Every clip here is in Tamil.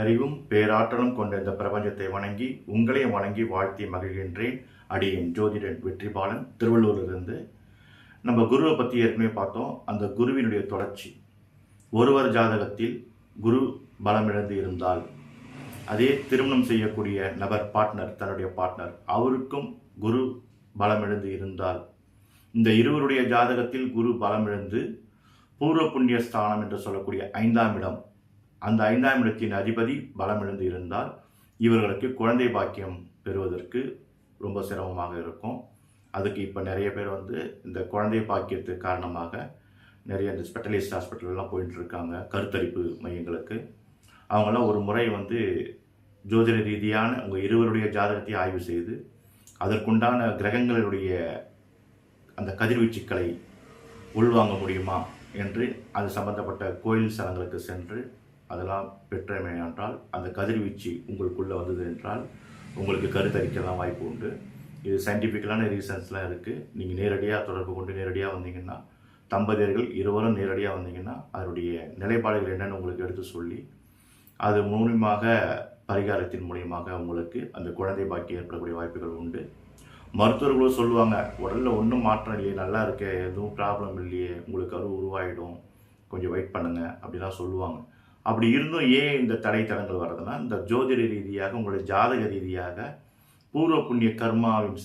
அறிவும் பேராற்றலும் கொண்ட இந்த பிரபஞ்சத்தை வணங்கி உங்களையும் வணங்கி வாழ்த்தி மகிழ்கின்றேன். அடியேன் ஜோதிடன் வெற்றிபாலன் திருவள்ளூரிலிருந்து. நம்ம குருவை பற்றி ஏற்கனவே பார்த்தோம். அந்த குருவினுடைய தொடர்ச்சி. ஒருவர் ஜாதகத்தில் குரு பலமிழந்து இருந்தால் அதே திருமணம் செய்யக்கூடிய நபர் பார்ட்னர் தன்னுடைய பார்ட்னர் அவருக்கும் குரு பலமிழந்து இருந்தால் இந்த இருவருடைய ஜாதகத்தில் குரு பலமிழந்து பூர்வ புண்ணிய ஸ்தானம் என்று சொல்லக்கூடிய ஐந்தாம் இடம் அந்த ஐந்தாம் இடத்தின் அதிபதி பலமிழந்து இருந்தால் இவர்களுக்கு குழந்தை பாக்கியம் பெறுவதற்கு ரொம்ப சிரமமாக இருக்கும். அதுக்கு இப்போ நிறைய பேர் வந்து இந்த குழந்தை பாக்கியத்துக்கு காரணமாக நிறைய இந்த ஸ்பெஷலிஸ்ட் ஹாஸ்பிட்டல்லாம் போயிட்டு இருக்காங்க கருத்தரிப்பு மையங்களுக்கு. அவங்களாம் ஒரு முறை வந்து ஜோதிட ரீதியான உங்கள் இருவருடைய ஜாதகத்தை ஆய்வு செய்து அதற்குண்டான கிரகங்களுடைய அந்த கதிர்வீச்சுக்களை உள்வாங்க முடியுமா என்று அது சம்பந்தப்பட்ட கோயில் ஸ்தலங்களுக்கு சென்று அதெல்லாம் பெற்றமை என்றால் அந்த கதிர்வீச்சு உங்களுக்குள்ளே வந்தது என்றால் உங்களுக்கு கருத்தரிக்கலாம் வாய்ப்பு உண்டு. இது சயின்டிஃபிக்கலான ரீசன்ஸ்லாம் இருக்குது நீங்கள் நேரடியாக தொடர்பு கொண்டு நேரடியாக வந்தீங்கன்னா தம்பதியர்கள் இருவரும் நேரடியாக வந்தீங்கன்னா அதனுடைய நிலைப்பாடுகள் என்னென்னு உங்களுக்கு எடுத்து சொல்லி அது மூலியமாக பரிகாரத்தின் மூலியமாக உங்களுக்கு அந்த குழந்தை பாக்கி ஏற்படக்கூடிய வாய்ப்புகள் உண்டு. மருத்துவர்களும் சொல்லுவாங்க உடலில் ஒன்றும் மாற்றம் இல்லையே நல்லா இருக்கே எதுவும் ப்ராப்ளம் இல்லையே உங்களுக்கு கரு உருவாயிடும். கொஞ்சம் வெயிட் பண்ணுங்கள் அப்படிலாம் சொல்லுவாங்க. அப்படி இருந்தும் ஏன் இந்த தடை தடங்கள் வர்றதுன்னா இந்த ஜோதிட ரீதியாக உங்களுடைய ஜாதக ரீதியாக பூர்வ புண்ணிய கர்மாவின்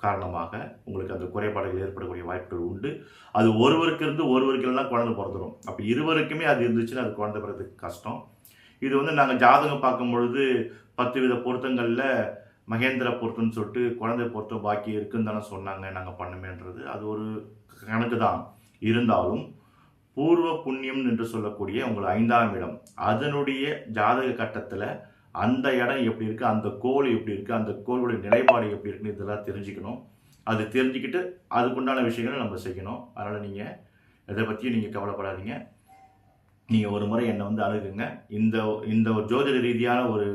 காரணமாக உங்களுக்கு அந்த குறைபாடுகள் ஏற்படக்கூடிய வாய்ப்புகள் உண்டு. அது ஒருவருக்கு இருந்து ஒருவருக்கு எல்லாம் குழந்தை பிறந்துடும் அப்போ இருவருக்குமே அது இருந்துச்சுன்னா அது குழந்தை பிறகுறதுக்கு கஷ்டம். இது வந்து நாங்கள் ஜாதகம் பார்க்கும் பொழுது பத்து வித பொருத்தங்களில் மகேந்திர பொருத்தம்னு சொல்லிட்டு குழந்தை பொருத்தம் பாக்கி இருக்குன்னு தானே சொன்னாங்க நாங்கள் பண்ணுமேன்றது. அது ஒரு கணக்கு தான் இருந்தாலும் பூர்வ புண்ணியம் என்று சொல்லக்கூடிய உங்கள் ஐந்தாம் இடம். அதனுடைய ஜாதக கட்டத்தில் அந்த இடம் எப்படி இருக்குது அந்த கோள் எப்படி இருக்குது அந்த கோளுடைய நிலைப்பாடு எப்படி இருக்குன்னு இதெல்லாம் தெரிஞ்சுக்கணும். அது தெரிஞ்சுக்கிட்டு அதுக்குண்டான விஷயங்களை நம்ம செய்யணும். அதனால் நீங்கள் இதை பற்றியும் நீங்கள் கவலைப்படாதீங்க. நீங்கள் ஒரு முறை என்னை வந்து அணுகுங்க. இந்த இந்த ஒரு ஜோதிட ரீதியான ஒரு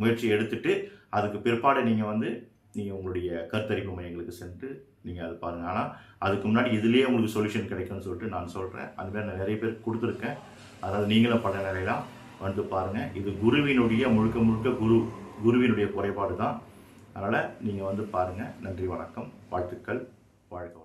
முயற்சி எடுத்துட்டு அதுக்கு பிற்பாடு நீங்கள் வந்து நீங்கள் உங்களுடைய கருத்தரிப்பு மையங்களுக்கு சென்று நீங்கள் அதை பாருங்கள் ஆனால் அதுக்கு முன்னாடி இதுலேயே உங்களுக்கு சொல்யூஷன் கிடைக்கும்னு சொல்லிட்டு நான் சொல்கிறேன் அந்த மாதிரி நான் நிறைய பேர் கொடுத்துருக்கேன். அதாவது நீங்களும் பல நிலையெல்லாம் வந்து பாருங்கள் இது குருவினுடைய முழுக்க முழுக்க குரு குருவினுடைய குறைபாடு தான் அதனால் நீங்கள் வந்து பாருங்கள் நன்றி வணக்கம். வாழ்த்துக்கள். வாழ்க்கை